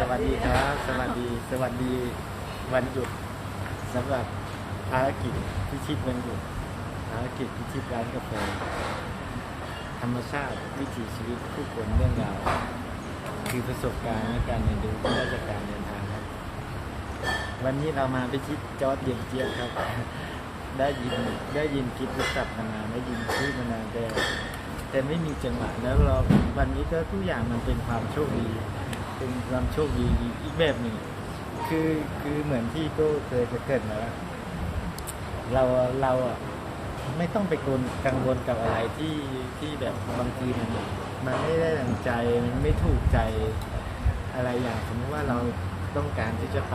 สวัสดีครับ สวัสดี สวัสดีวันหยุดสำหรับภารกิจพิชิตวันหยุดภารกิจพิชิตร้านกาแฟธรรมชาติวิถีชีวิตผู้คนเรื่องราวคือประสบการณ์และการเรียนรู้ที่ได้จากการเดินทางครับ วันนี้เรามาพิชิตจอดเดียนเจียบครับ ได้ยินได้ยินคลิปรู้จักมานานได้ยินชื่อมานานแต่แต่ไม่มีจังหวะแล้วเราวันนี้ก็ทุกอย่างมันเป็นความโชคดี เป็นความโชคดีอีกแบบหนึ่งคือคือเหมือนที่ก็เคยจะเกิดมาแล้วเราเราอะไม่ต้องไปกังวลกังวลกับอะไรที่ที่แบบบางทีมันมันไม่ได้ดังใจมันไม่ถูกใจอะไรอย่างสมมติว่าเราต้องการที่จะไป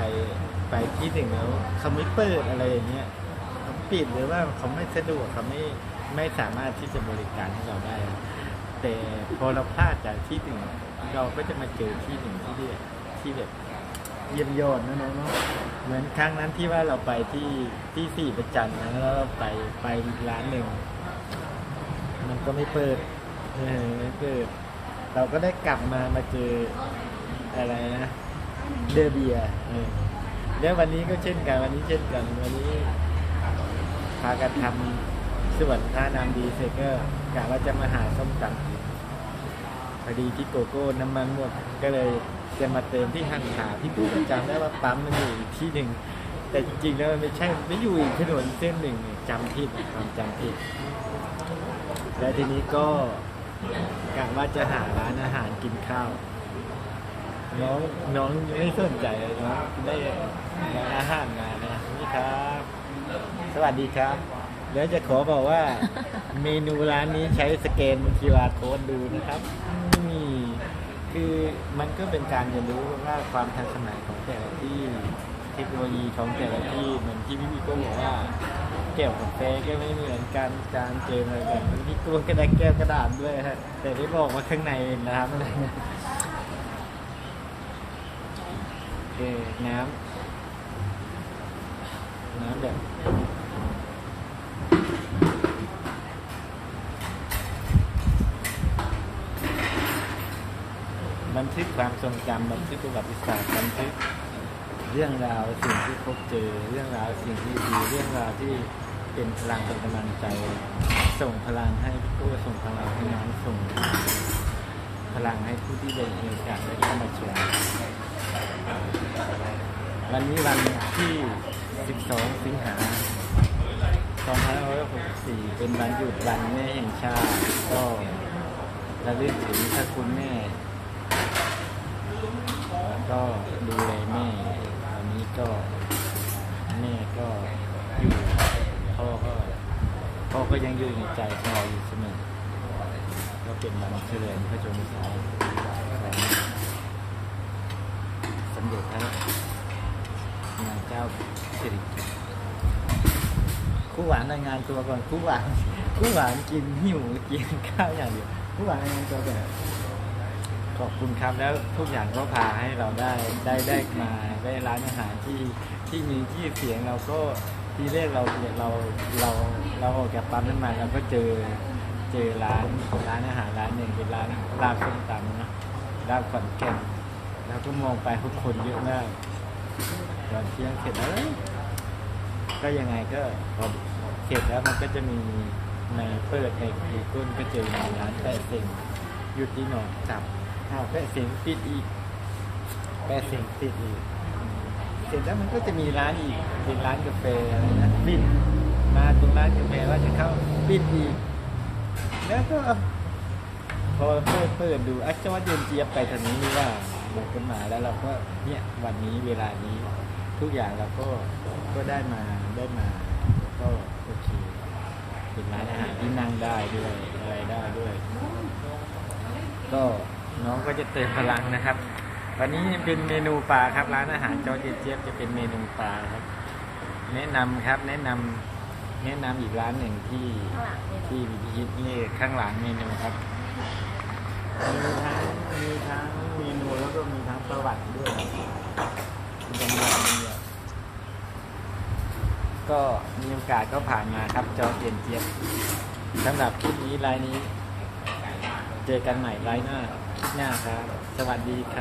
ไปที่หนึ่งแล้วเขาไม่เปิดอะไรอย่างเงี้ยเขาปิดหรือว่าเขาไม่สะดวกเขาไม่ไม่สามารถที่จะบริการให้เราได้ แต่พอเราพลาดจากที่หนึ่งเราก็จะมาเจอที่หนึ่งที่เรียที่แบบเยี่ยมยอดนะน้องเนาะเหมือนครั้งนั้นที่ว่าเราไปที่ที่สี่ประจันนะแล้วเราไปไปร้านหนึ่งมันก็ไม่เปิดเออไม่เปิด เราก็ได้กลับมามาเจออะไรนะเดอเบียเออแล้ววันนี้ก็เช่นกันวันนี้เช่นกันวันนี้พากันทำ ส่วนท่าน้ำดีเสร็จก็กะว่าจะมาหาส้มตำกินพอดีที่โกโก้น้ำมันหมดก็เลยจะมาเติมที่หันขาพี่ตู้จำได้ว่าปั๊มมันอยู่อีกที่หนึ่งแต่จริงๆแล้วมันไม่ใช่ไม่อยู่อีกถนนเส้นหนึ่งจำผิดความจำผิด และทีนี้ก็กะว่าจะหาร้านอาหารกินข้าว น้องน้องไม่สนใจเลยน้องได้ร้านอาหารมานะนี่ครับ สวัสดีครับ เดี๋ยวจะขอบอกว่า เมนูร้านนี้ใช้สแกน QR code ดูนะครับนี่คือมันก็เป็นการเรียนรู้ว่าความทันสมัยของแต่ละที่เทคโนโลยีของแต่ละที่เหมือนที่พี่พี่โก้บอกว่าแก้วกาแฟก็ไม่เหมือนกันจานเจมอะไรแบบนี้พี่โก้ก็ได้แก้วกระดาษด้วยฮะแต่ได้บอกว่าข้างในน้ำอะไรนะโอเคน้ำน้ำแบบ บัน ทึกความทรงจำบันทึกประวัติศาสตร์บันทึกเรื่องราวสิ่งที่พบเจอเรื่องราวสิ่งที่ดีเรื่องราวที่เป็นพลังเป็นกำลังใจ ส่งพลังให้พี่โก้ส่งพลังให้น้องส่ง พลังให้ผู้ที่ได้มีโอกาสได้เข้ามาชมวันนี้วันที่ 12 สิงหา2564 เป็นวันหยุดวันแม่แห่งชาติก็ระลึกถึงพระคุณแม่ ก็ดูแลแม่วันนี้ก็แม่ก็อยู่พ่อก็พ่อก็ยังอยู่ในใจของเราอยู่เสมอก็เป็นวันเฉลิมพระชนมพรรษาของสมเด็จพระนางเจ้าสิริกิติ์คู่หวานรายงานตัวก่อนคู่หวานคู่หวานกินหิวกินข้าวอย่างเดียวคู่หวานรายงานตัวก่อน ขอบคุณครับแล้วทุกอย่างก็พาให้เราได้ได้ได้มาได้ร้านอาหารที่ที่มีที่เสียงเราก็ทีแรกเราเราเราเราออกจากปั๊มน้ำมันเราก็เจอเจอร้านร้านอาหารร้านหนึ่งเป็นร้านลาบส้มตำนะลาบขอนแก่นแล้วก็มองไปทุกคนเยอะมากตอนเที่ยงเสร็จแล้วเอ้ก็ยังไงก็พอเสร็จแล้วมันก็จะมีในเปิดใน Google ก็เจอมีร้านแปะเซ็งยู่ที่หนองจับ อ้าวแปะเสียงปิดอีกแปะเสียงปิดอีก เสร็จแล้วมันก็จะมีร้านอีกเป็นร้านกาแฟอะไรนะปิดมาตรงร้านกาแฟว่าจะเข้าปิดอีก แล้วก็พอเปิดเปิดดูอัจฉริยะเจี๊ยบไปทางนี้นี่ว่าบอกกันมาแล้วเราก็เนี่ยวันนี้เวลานี้ทุกอย่างเราก็ก็ได้มาได้มาก็โอเคเป็นร้านอาหารที่นั่งได้ด้วยอะไรได้ด้วย ก็ น้องก็จะเติมพลังนะครับ วันนี้เป็นเมนูปลาครับร้านอาหารจอเจี๊ยบเจี๊ยบจะเป็นเมนูปลาครับ แนะนำครับแนะนำแนะนำอีกร้านหนึ่งที่ที่วิธีนี่ข้างหลังเมนูครับมีทั้งมีทั้งเมนูแล้วก็มีทั้งประวัติด้วยครับมีทั้งแบบนี้อะก็มีโอกาสก็ผ่านมาครับจอเจี๊ยบเจี๊ยบสำหรับคลิปนี้รายนี้ เจอกันใหม่ไลน์หน้า หน้าครับ สวัสดีครับ